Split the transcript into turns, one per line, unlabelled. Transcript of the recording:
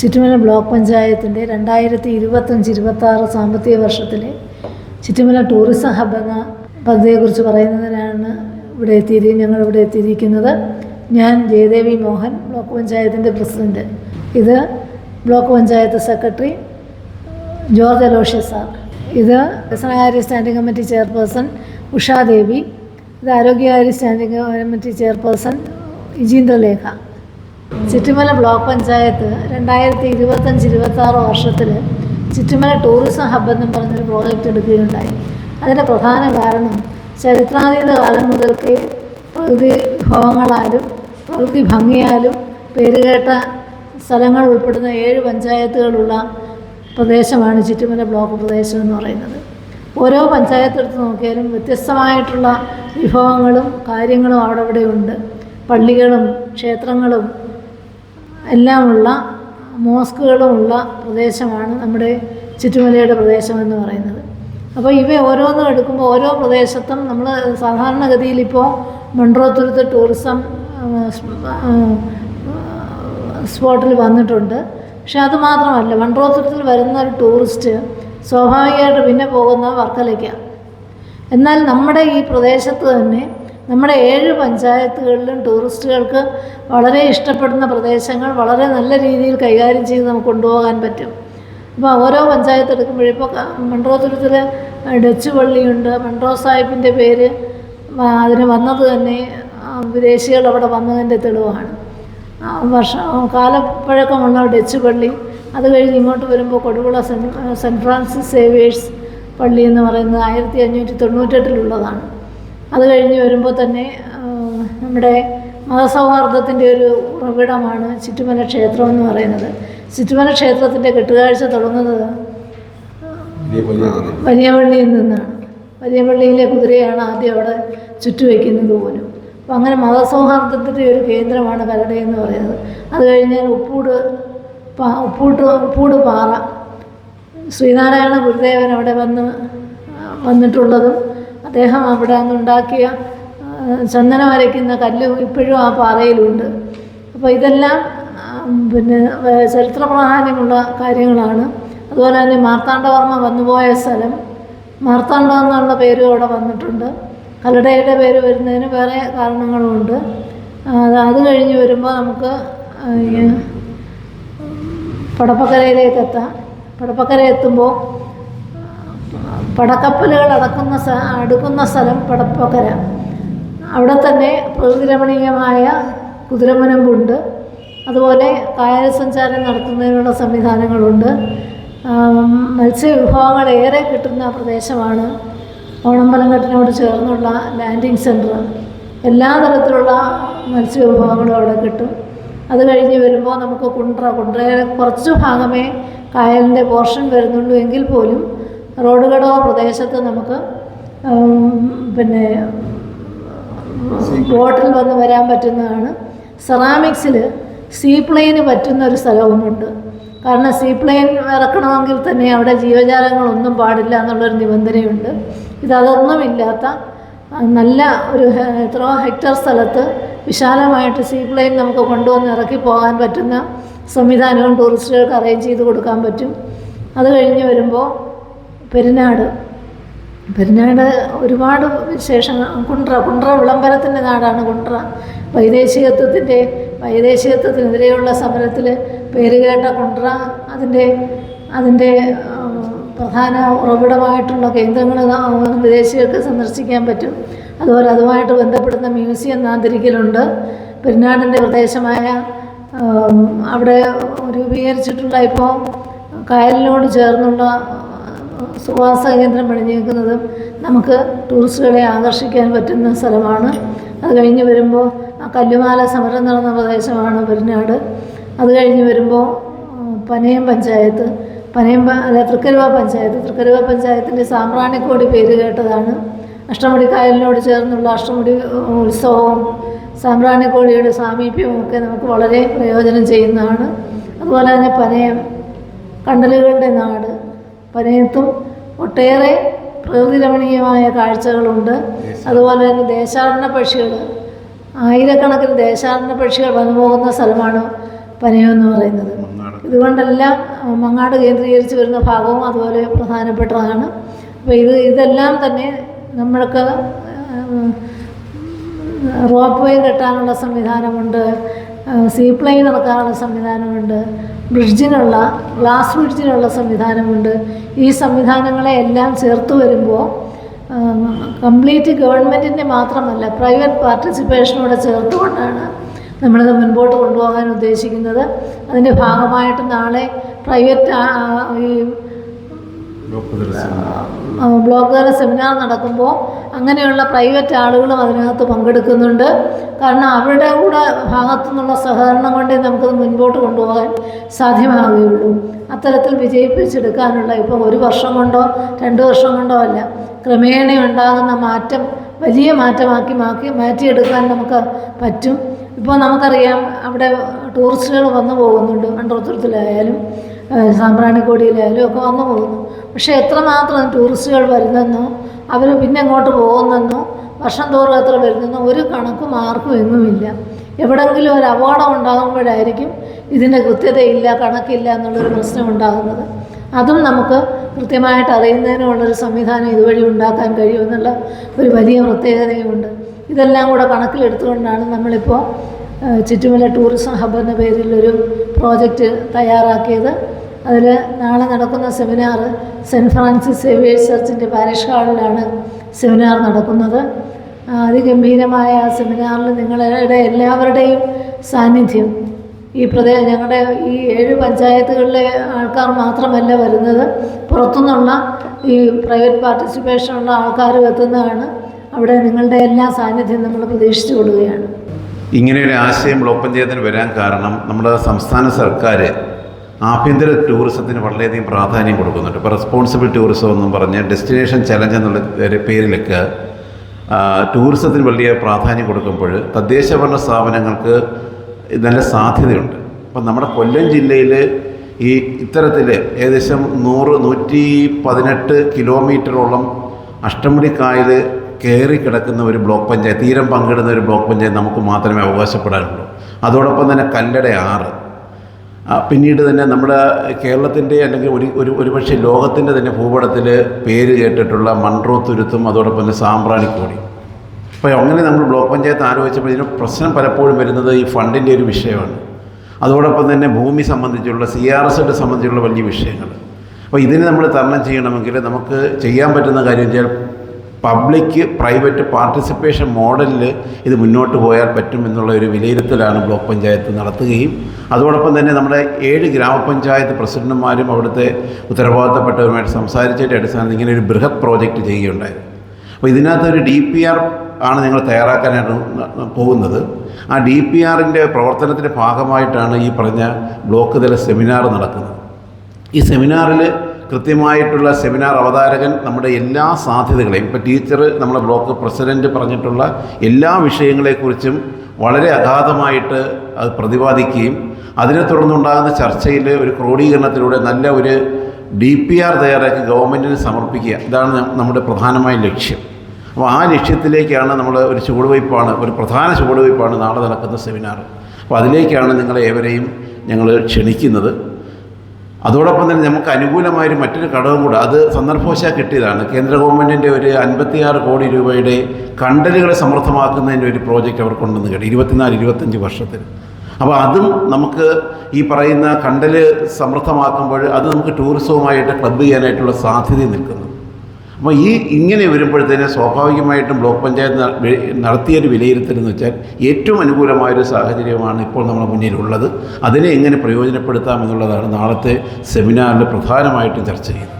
Chuttumala block പഞ്ചായത്തിന്റെ രണ്ടായിരത്തി ഇരുപത്തഞ്ച് ഇരുപത്താറ് സാമ്പത്തിക വർഷത്തിലെ ചുറ്റുമല ടൂറിസം ഹബ് എന്ന പദ്ധതിയെക്കുറിച്ച് പറയുന്നതിനാണ് ഇവിടെ എത്തിയിരിക്കുന്നത് ഞങ്ങൾ ഇവിടെ എത്തിയിരിക്കുന്നത്. ഞാൻ ജയദേവി മോഹൻ ബ്ലോക്ക് പഞ്ചായത്തിന്റെ പ്രസിഡന്റ് ഇത് ബ്ലോക്ക് പഞ്ചായത്ത് സെക്രട്ടറി ജോർജ് അലോഷ്യ സാർ. ഇത് വ്യസനകാര്യ സ്റ്റാൻഡിംഗ് കമ്മിറ്റി ചെയർപേഴ്സൺ ഉഷാദേവി. ഇത് ആരോഗ്യകാര്യ സ്റ്റാൻഡിംഗ് കമ്മിറ്റി ചെയർപേഴ്സൺ ഇജീന്ദ്രലേഖ ചുറ്റുമല ബ്ലോക്ക് പഞ്ചായത്ത് രണ്ടായിരത്തി ഇരുപത്തഞ്ച് ഇരുപത്തി ആറ് വർഷത്തിൽ ചുറ്റുമല ടൂറിസം ഹബ്ബ് എന്നും പറഞ്ഞൊരു പ്രോജക്റ്റ് എടുക്കുകയുണ്ടായി. അതിന്റെ പ്രധാന കാരണം ചരിത്രാതീത കാലം മുതൽക്ക് പ്രകൃതി വിഭവങ്ങളാലും പ്രകൃതി ഭംഗിയാലും പേരുകേട്ട സ്ഥലങ്ങൾ ഉൾപ്പെടുന്ന ഏഴ് പഞ്ചായത്തുകളുള്ള പ്രദേശമാണ് ചുറ്റുമല ബ്ലോക്ക് പ്രദേശം എന്ന് പറയുന്നത്. ഓരോ പഞ്ചായത്ത് എടുത്ത് നോക്കിയാലും വ്യത്യസ്തമായിട്ടുള്ള വിഭവങ്ങളും കാര്യങ്ങളും അവിടെ ഇവിടെയുണ്ട്. പള്ളികളും ക്ഷേത്രങ്ങളും എല്ലാമുള്ള മോസ്കുകളുമുള്ള പ്രദേശമാണ് നമ്മുടെ ചുറ്റുമലയുടെ പ്രദേശം എന്ന് പറയുന്നത്. അപ്പോൾ ഇവ ഓരോന്നും എടുക്കുമ്പോൾ ഓരോ പ്രദേശത്തും നമ്മൾ സാധാരണഗതിയിൽ ഇപ്പോൾ മൺട്രോത്തുരുത്ത് ടൂറിസം സ്പോട്ടിൽ വന്നിട്ടുണ്ട്. പക്ഷെ അത് മാത്രമല്ല മൺട്രോത്തുരുത്തിൽ വരുന്ന ഒരു ടൂറിസ്റ്റ് സ്വാഭാവികമായിട്ട് പിന്നെ പോകുന്ന വർക്കലയ്ക്കാണ് എന്നാൽ നമ്മുടെ ഈ പ്രദേശത്ത് തന്നെ നമ്മുടെ ഏഴ് പഞ്ചായത്തുകളിലും ടൂറിസ്റ്റുകൾക്ക് വളരെ ഇഷ്ടപ്പെടുന്ന പ്രദേശങ്ങൾ വളരെ നല്ല രീതിയിൽ കൈകാര്യം ചെയ്ത് നമുക്ക് കൊണ്ടുപോകാൻ പറ്റും. അപ്പോൾ ഓരോ പഞ്ചായത്ത് എടുക്കുമ്പോഴും ഇപ്പോൾ മൺട്രോത്തുരത്തിൽ ഡച്ച് പള്ളിയുണ്ട്. മൺട്രോ സാഹിബിന്റെ പേര് അതിന് വന്നത് തന്നെ വിദേശികൾ അവിടെ വന്നതിന്റെ തെളിവാണ്. വർഷം കാലപ്പഴക്കമുള്ള ഡച്ച് പള്ളി അത് കഴിഞ്ഞ് ഇങ്ങോട്ട് വരുമ്പോൾ കൊടുകുള സെൻ സെന്റ് ഫ്രാൻസിസ് സേവേഴ്സ് പള്ളി എന്ന് പറയുന്നത് ആയിരത്തി അഞ്ഞൂറ്റി തൊണ്ണൂറ്റെട്ടിലുള്ളതാണ് അത് കഴിഞ്ഞ് വരുമ്പോൾ തന്നെ നമ്മുടെ മതസൗഹാർദ്ദത്തിന്റെ ഒരു ഉറവിടമാണ് ചുറ്റുമല ക്ഷേത്രം എന്ന് പറയുന്നത്. ചുറ്റുമല ക്ഷേത്രത്തിന്റെ കെട്ടുകാഴ്ച തുടങ്ങുന്നത് വലിയ പള്ളിയിൽ നിന്നാണ്. വലിയ പള്ളിയിലെ കുതിരയാണ് ആദ്യം അവിടെ ചുറ്റുവയ്ക്കുന്നത് പോലും. അപ്പം അങ്ങനെ മതസൗഹാർദ്ദത്തിന്റെ ഒരു കേന്ദ്രമാണ് കരട എന്ന് പറയുന്നത്. അത് കഴിഞ്ഞാൽ ഉപ്പൂട് പാ ഉപ്പൂട്ട് ഉപ്പൂട് പാറ. ശ്രീനാരായണ ഗുരുദേവൻ അവിടെ വന്ന് വന്നിട്ടുള്ളതും അദ്ദേഹം അവിടെ അന്നുണ്ടാക്കിയ ചന്ദനം അരയ്ക്കുന്ന കല്ല് ഇപ്പോഴും ആ പാറയിലുണ്ട്. അപ്പോൾ ഇതെല്ലാം പിന്നെ ചരിത്ര പ്രാധാന്യമുള്ള കാര്യങ്ങളാണ്. അതുപോലെ തന്നെ മാർത്താണ്ഡവർമ്മ വന്നുപോയ സ്ഥലം. മാർത്താണ്ഡം എന്നുള്ള പേരും അവിടെ വന്നിട്ടുണ്ട്. കല്ലടയുടെ പേര് വരുന്നതിന് വേറെ കാരണങ്ങളുമുണ്ട്. അത് അത് കഴിഞ്ഞ് വരുമ്പോൾ നമുക്ക് പടപ്പക്കരയിലേക്ക് എത്താം. പടപ്പക്കര എത്തുമ്പോൾ പടക്കപ്പലുകൾ അടക്കുന്ന അടുക്കുന്ന സ്ഥലം പടപ്പക്കര. അവിടെ തന്നെ പ്രകൃതി രമണീയമായ കുതിരമനമ്പുണ്ട്. അതുപോലെ കായൽസഞ്ചാരം നടത്തുന്നതിനുള്ള സംവിധാനങ്ങളുണ്ട്. മത്സ്യവിഭവങ്ങൾ ഏറെ കിട്ടുന്ന പ്രദേശമാണ്. ഓണമ്പലംഘട്ടിനോട് ചേർന്നുള്ള ലാൻഡിംഗ് സെന്റർ എല്ലാ തരത്തിലുള്ള മത്സ്യവിഭവങ്ങളും അവിടെ കിട്ടും. അത് കഴിഞ്ഞ് വരുമ്പോൾ നമുക്ക് കുണ്ട്ര കുണ്ട്രയുടെ കുറച്ച് ഭാഗമേ കായലിന്റെ പോർഷൻ വരുന്നുള്ളൂ എങ്കിൽ പോലും റോഡ് കടവ പ്രദേശത്ത് നമുക്ക് പിന്നെ ബോട്ടിൽ വന്ന് വരാൻ പറ്റുന്നതാണ്. സെറാമിക്സിൽ സീപ്ലെയിന് പറ്റുന്ന ഒരു സ്ഥലവുമുണ്ട്. കാരണം സീപ്ലെയിൻ ഇറക്കണമെങ്കിൽ തന്നെ അവിടെ ജീവജാലങ്ങളൊന്നും പാടില്ല എന്നുള്ളൊരു നിബന്ധനയുണ്ട്. ഇതൊന്നും ഇല്ലാത്ത നല്ല ഒരു എത്രയോ ഹെക്ടർ സ്ഥലത്ത് വിശാലമായിട്ട് സീപ്ലെയിൻ നമുക്ക് കൊണ്ടുവന്ന് ഇറക്കി പോകാൻ പറ്റുന്ന സംവിധാനവും ടൂറിസ്റ്റുകൾക്ക് അറേഞ്ച് ചെയ്ത് കൊടുക്കാൻ പറ്റും. അത് കഴിഞ്ഞ് വരുമ്പോൾ പെരുന്നാട്. പെരുന്നാട് ഒരുപാട് വിശേഷങ്ങൾ കുണ്ട്ര കുണ്ട്ര വിളംബരത്തിന്റെ നാടാണ് കുണ്ട്ര. വൈദേശികത്വത്തിന്റെ വൈദേശികത്വത്തിനെതിരെയുള്ള സമരത്തിൽ പേരുകേട്ട കുണ്ട്ര അതിന്റെ അതിന്റെ പ്രധാന ഉറവിടമായിട്ടുള്ള കേന്ദ്രങ്ങൾ വിദേശികൾക്ക് സന്ദർശിക്കാൻ പറ്റും. അതുപോലെ അതുമായിട്ട് ബന്ധപ്പെടുന്ന മ്യൂസിയം നാന്തിരിക്കലുണ്ട്. പെരുന്നാടിന്റെ പ്രദേശമായ അവിടെ രൂപീകരിച്ചിട്ടുള്ള ഇപ്പോൾ കായലിനോട് ചേർന്നുള്ള സുവാസ കേന്ദ്രം പണിഞ്ഞേക്കുന്നത് നമുക്ക് ടൂറിസ്റ്റുകളെ ആകർഷിക്കാൻ പറ്റുന്ന സ്ഥലമാണ്. അത് കഴിഞ്ഞ് വരുമ്പോൾ ആ കല്ലുമാല സമരം നടന്ന പ്രദേശമാണ് പെരുന്നാട് അത് കഴിഞ്ഞ് വരുമ്പോൾ പനയം പഞ്ചായത്ത്. പനയം അല്ല തൃക്കരുവ പഞ്ചായത്ത്. തൃക്കരുവ പഞ്ചായത്തിന്റെ സാമ്പ്രാണിക്കോടി പേര് കേട്ടതാണ്. അഷ്ടമുടി കായലിനോട് ചേർന്നുള്ള അഷ്ടമുടി ഉത്സവവും സാമ്പ്രാണിക്കോടിയുടെ സാമീപ്യവും ഒക്കെ നമുക്ക് വളരെ പ്രയോജനം ചെയ്യുന്നതാണ്. അതുപോലെ തന്നെ പനയം കണ്ടലുകളുടെ നാട് പനയത്തും ഒട്ടേറെ പ്രകൃതി രമണീയമായ കാഴ്ചകളുണ്ട് അതുപോലെ തന്നെ ദേശാടന പക്ഷികൾ ആയിരക്കണക്കിന് ദേശാടന പക്ഷികൾ വന്നു പോകുന്ന സ്ഥലമാണ് പനയം എന്ന് പറയുന്നത്. ഇതുകൊണ്ടെല്ലാം മങ്ങാട് കേന്ദ്രീകരിച്ച് വരുന്ന ഭാഗവും അതുപോലെ പ്രധാനപ്പെട്ടതാണ്. അപ്പോൾ ഇത് ഇതെല്ലാം തന്നെ നമ്മൾക്ക് റോപ്പ് വേ കെട്ടാനുള്ള സംവിധാനമുണ്ട്. സീപ്ലെയിൻ ഇറക്കാനുള്ള സംവിധാനമുണ്ട്. ബ്രിഡ്ജിനുള്ള ഗ്ലാസ് ബ്രിഡ്ജിനുള്ള സംവിധാനമുണ്ട്. ഈ സംവിധാനങ്ങളെ എല്ലാം ചേർത്ത് വരുമ്പോൾ കംപ്ലീറ്റ് ഗവൺമെന്റിന്റെ മാത്രമല്ല പ്രൈവറ്റ് പാർട്ടിസിപ്പേഷനോടെ ചേർത്തുകൊണ്ടാണ് നമ്മളിത് മുൻപോട്ട് കൊണ്ടുപോകാൻ ഉദ്ദേശിക്കുന്നത്. അതിന്റെ ഭാഗമായിട്ട് നാളെ പ്രൈവറ്റ് ഈ ബ്ലോക്ക് തല സെമിനാർ നടക്കുമ്പോൾ അങ്ങനെയുള്ള പ്രൈവറ്റ് ആളുകളും അതിനകത്ത് പങ്കെടുക്കുന്നുണ്ട്. കാരണം അവരുടെ കൂടെ ഭാഗത്തു നിന്നുള്ള സഹകരണം കൊണ്ടേ നമുക്കത് മുൻപോട്ട് കൊണ്ടുപോകാൻ സാധ്യമാവുകയുള്ളൂ. അത്തരത്തിൽ വിജയിപ്പിച്ചെടുക്കാനുള്ള ഇപ്പോൾ ഒരു വർഷം കൊണ്ടോ രണ്ട് വർഷം കൊണ്ടോ അല്ല ക്രമേണ ഉണ്ടാകുന്ന മാറ്റം വലിയ മാറ്റമാക്കി മാക്കി മാറ്റിയെടുക്കാൻ നമുക്ക് പറ്റും. ഇപ്പോൾ നമുക്കറിയാം അവിടെ ടൂറിസ്റ്റുകൾ വന്നു പോകുന്നുണ്ട് മണ്ടോത്തുരത്തിലായാലും സാമ്പ്രാണിക്കോടിയിലായാലും ഒക്കെ വന്നു പോകുന്നു. പക്ഷേ എത്രമാത്രം ടൂറിസ്റ്റുകൾ വരുന്നെന്നോ അവർ പിന്നെ അങ്ങോട്ട് പോകുന്നെന്നോ വർഷം തോറും എത്ര വരുന്നെന്നോ ഒരു കണക്കും ആർക്കും എങ്ങുമില്ല. എവിടെങ്കിലും ഒരു അപകടം ഉണ്ടാകുമ്പോഴായിരിക്കും ഇതിന്റെ കൃത്യതയില്ല കണക്കില്ല എന്നുള്ളൊരു പ്രശ്നം ഉണ്ടാകുന്നത്. അതും നമുക്ക് കൃത്യമായിട്ട് അറിയുന്നതിനുള്ളൊരു സംവിധാനം ഇതുവഴി ഉണ്ടാക്കാൻ കഴിയുമെന്നുള്ള ഒരു വലിയ പ്രത്യേകതയുമുണ്ട്. ഇതെല്ലാം കൂടെ കണക്കിലെടുത്തുകൊണ്ടാണ് നമ്മളിപ്പോൾ ചുറ്റുമല ടൂറിസം ഹബ് എന്ന പേരിൽ ഒരു പ്രോജക്റ്റ് തയ്യാറാക്കിയത്. അതിൽ നാളെ നടക്കുന്ന സെമിനാർ സെന്റ് ഫ്രാൻസിസ് സേവിയേഴ്സ് ചർച്ചിന്റെ പാരിഷ് ഹാളിലാണ് സെമിനാർ നടക്കുന്നത്. അതിഗംഭീരമായ ആ സെമിനാറിൽ നിങ്ങളുടെ എല്ലാവരുടെയും സാന്നിധ്യം. ഈ പ്രദേശം ഞങ്ങളുടെ ഈ ഏഴ് പഞ്ചായത്തുകളിലെ ആൾക്കാർ മാത്രമല്ല വരുന്നത്. പുറത്തുനിന്നുള്ള ഈ പ്രൈവറ്റ് പാർട്ടിസിപ്പേഷനുള്ള ആൾക്കാരും എത്തുന്നതാണ്. അവിടെ നിങ്ങളുടെ എല്ലാ സാന്നിധ്യം നമ്മൾ പ്രതീക്ഷിച്ചു കൊടുക്കുകയാണ്.
ഇങ്ങനെ ഒരു ആശയം ബ്ലോക്ക് പഞ്ചായത്തിന് വരാൻ കാരണം നമ്മുടെ സംസ്ഥാന സർക്കാർ ആഭ്യന്തര ടൂറിസത്തിന് വളരെയധികം പ്രാധാന്യം കൊടുക്കുന്നുണ്ട്. ഇപ്പോൾ റെസ്പോൺസിബിൾ ടൂറിസം എന്നും പറഞ്ഞ് ഡെസ്റ്റിനേഷൻ ചലഞ്ച് എന്നുള്ള പേരിലൊക്കെ ടൂറിസത്തിന് വലിയ പ്രാധാന്യം കൊടുക്കുമ്പോൾ തദ്ദേശ ഭരണ സ്ഥാപനങ്ങൾക്ക് നല്ല സാധ്യതയുണ്ട്. അപ്പം നമ്മുടെ കൊല്ലം ജില്ലയിൽ ഈ ഇത്തരത്തിൽ ഏകദേശം നൂറ് നൂറ്റി പതിനെട്ട് കിലോമീറ്ററോളം അഷ്ടമുടി കായൽ കയറി കിടക്കുന്ന ഒരു ബ്ലോക്ക് പഞ്ചായത്ത് തീരം പങ്കിടുന്ന ഒരു ബ്ലോക്ക് പഞ്ചായത്ത് നമുക്ക് മാത്രമേ അവകാശപ്പെടാനുള്ളൂ. അതോടൊപ്പം തന്നെ കല്ലട ആറ് പിന്നീട് തന്നെ നമ്മുടെ കേരളത്തിന്റെ അല്ലെങ്കിൽ ഒരു ഒരു ഒരുപക്ഷെ ലോകത്തിന്റെ തന്നെ ഭൂപടത്തിൽ പേര് കേട്ടിട്ടുള്ള മൺട്രോ തുരുത്തും അതോടൊപ്പം തന്നെ സാമ്പ്രാണിക്കോടി അപ്പോൾ അങ്ങനെ നമ്മൾ ബ്ലോക്ക് പഞ്ചായത്ത് ആലോചിച്ചപ്പോൾ ഇതിന് പ്രശ്നം പലപ്പോഴും വരുന്നത് ഈ ഫണ്ടിന്റെ ഒരു വിഷയമാണ്. അതോടൊപ്പം തന്നെ ഭൂമി സംബന്ധിച്ചുള്ള സി ആർ എസ് സംബന്ധിച്ചുള്ള വലിയ വിഷയങ്ങൾ. അപ്പോൾ ഇതിനെ നമ്മൾ തരണം ചെയ്യണമെങ്കിൽ നമുക്ക് ചെയ്യാൻ പറ്റുന്ന കാര്യം വെച്ചാൽ പബ്ലിക് പ്രൈവറ്റ് പാർട്ടിസിപ്പേഷൻ മോഡലിൽ ഇത് മുന്നോട്ട് പോയാൽ പറ്റും എന്നുള്ള ഒരു വിലയിരുത്തലാണ് ബ്ലോക്ക് പഞ്ചായത്ത് നടത്തുകയും അതോടൊപ്പം തന്നെ നമ്മുടെ ഏഴ് ഗ്രാമപഞ്ചായത്ത് പ്രസിഡന്റുമാരും അവിടുത്തെ ഉത്തരവാദിത്തപ്പെട്ടവരുമായിട്ട് സംസാരിച്ചതിന്റെ അടിസ്ഥാനത്തിൽ ഇങ്ങനെ ഒരു ബൃഹത് പ്രോജക്റ്റ് ചെയ്യുകയുണ്ടായി. അപ്പോൾ ഇതിനകത്ത് ഒരു ഡി പി ആർ ആണ് ഞങ്ങൾ തയ്യാറാക്കാനായിട്ട് പോകുന്നത്. ആ ഡി പി ആറിന്റെ പ്രവർത്തനത്തിന്റെ ഭാഗമായിട്ടാണ് ഈ പറഞ്ഞ ബ്ലോക്ക് തല സെമിനാർ നടക്കുന്നത്. ഈ സെമിനാറിൽ കൃത്യമായിട്ടുള്ള സെമിനാർ അവതാരകൻ നമ്മുടെ എല്ലാ സാധ്യതകളെയും ഇപ്പോൾ ടീച്ചർ നമ്മുടെ ബ്ലോക്ക് പ്രസിഡന്റ് പറഞ്ഞിട്ടുള്ള എല്ലാ വിഷയങ്ങളെക്കുറിച്ചും വളരെ അഗാധമായിട്ട് അത് പ്രതിപാദിക്കുകയും അതിനെ തുടർന്നുണ്ടാകുന്ന ചർച്ചയിൽ ഒരു ക്രോഡീകരണത്തിലൂടെ നല്ല ഒരു ഡി പി ആർ തയ്യാറാക്കി ഗവൺമെന്റിന് സമർപ്പിക്കുക. ഇതാണ് നമ്മുടെ പ്രധാനമായ ലക്ഷ്യം. അപ്പോൾ ആ ലക്ഷ്യത്തിലേക്കാണ് നമ്മൾ ഒരു ചുവടുവയ്പ്പാണ് ഒരു പ്രധാന ചുവടുവയ്പ്പാണ് നാളെ നടക്കുന്ന സെമിനാർ അപ്പോൾ അതിലേക്കാണ് നിങ്ങളെ ഏവരെയും ഞങ്ങൾ ക്ഷണിക്കുന്നത്. അതോടൊപ്പം തന്നെ നമുക്ക് അനുകൂലമായൊരു മറ്റൊരു ഘടകം കൂടെ അത് സന്ദർഭവശാൽ കിട്ടിയതാണ്. കേന്ദ്ര ഗവൺമെന്റിന്റെ ഒരു അൻപത്തിയാറ് കോടി രൂപയുടെ കണ്ടലുകളെ സമർത്ഥമാക്കുന്നതിന്റെ ഒരു പ്രോജക്റ്റ് അവർ കൊണ്ടുവന്ന് കേട്ടു. ഇരുപത്തിനാല് ഇരുപത്തഞ്ച് വർഷത്തിൽ. അപ്പോൾ അതും നമുക്ക് ഈ പറയുന്ന കണ്ടൽ സമൃദ്ധമാക്കുമ്പോൾ അത് നമുക്ക് ടൂറിസവുമായിട്ട് ക്ലബ് ചെയ്യാനായിട്ടുള്ള സാധ്യത നിൽക്കുന്നു. അപ്പോൾ ഈ ഇങ്ങനെ വരുമ്പോഴത്തേന് സ്വാഭാവികമായിട്ടും ബ്ലോക്ക് പഞ്ചായത്ത് നടത്തിയൊരു വിലയിരുത്തൽ എന്ന് വെച്ചാൽ ഏറ്റവും അനുകൂലമായൊരു സാഹചര്യമാണ് ഇപ്പോൾ നമ്മുടെ മുന്നിലുള്ളത്. അതിനെ എങ്ങനെ പ്രയോജനപ്പെടുത്താം എന്നുള്ളതാണ് നാളത്തെ സെമിനാറിൽ പ്രധാനമായിട്ടും ചർച്ച ചെയ്യുന്നത്.